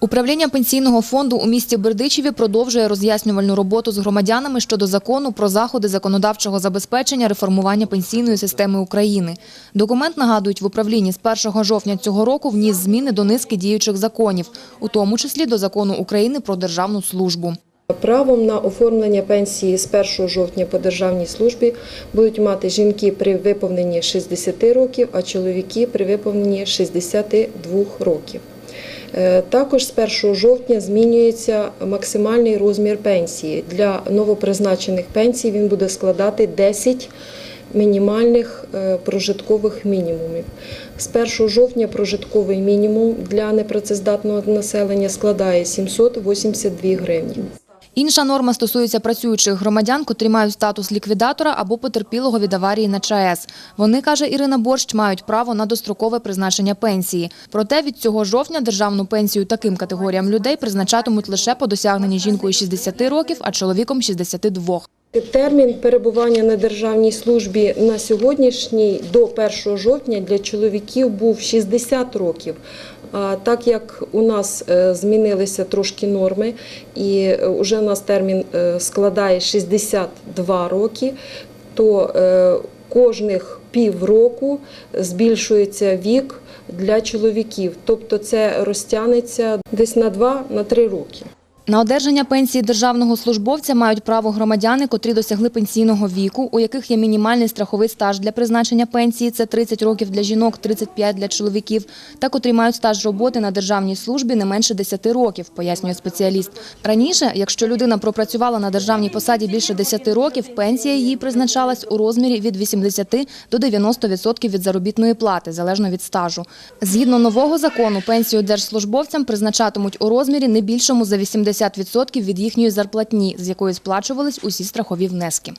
Управління пенсійного фонду у місті Бердичеві продовжує роз'яснювальну роботу з громадянами щодо закону про заходи законодавчого забезпечення реформування пенсійної системи України. Документ, нагадують, в управлінні з 1 жовтня цього року вніс зміни до низки діючих законів, у тому числі до закону України про державну службу. Правом на оформлення пенсії з 1 жовтня по державній службі будуть мати жінки при виповненні 60 років, а чоловіки при виповненні 62 років. Е, Також з 1 жовтня змінюється максимальний розмір пенсії. Для новопризначених пенсій він буде складати 10 мінімальних е, прожиткових мінімумів. З 1 жовтня прожитковий мінімум для непрацездатного населення складає 782 гривні. Інша норма стосується працюючих громадян, котрі мають статус ліквідатора або потерпілого від аварії на ЧАЕС. Вони, каже Ірина Борщ, мають право на дострокове призначення пенсії. Проте від цього жовтня державну пенсію таким категоріям людей призначатимуть лише по досягненні жінкою 60 років, а чоловіком 62. Термін перебування на державній службі на сьогоднішній до 1 жовтня для чоловіків був 60 років. А так як у нас е, змінилися трошки норми, і вже у нас термін е, складає 62 роки, то е, кожних півроку збільшується вік для чоловіків. Тобто це розтягнеться десь на 2-3 роки. На одержання пенсії державного службовця мають право громадяни, котрі досягли пенсійного віку, у яких є мінімальний страховий стаж для призначення пенсії – це 30 років для жінок, 35 для чоловіків, та котрі мають стаж роботи на державній службі не менше 10 років, пояснює спеціаліст. Раніше, якщо людина пропрацювала на державній посаді більше 10 років, пенсія їй призначалась у розмірі від 80 до 90% від заробітної плати, залежно від стажу. Згідно нового закону, пенсію держслужбовцям призначатимуть у розмірі не більшому за 80% від їхньої зарплатні, з якої сплачувались усі страхові внески.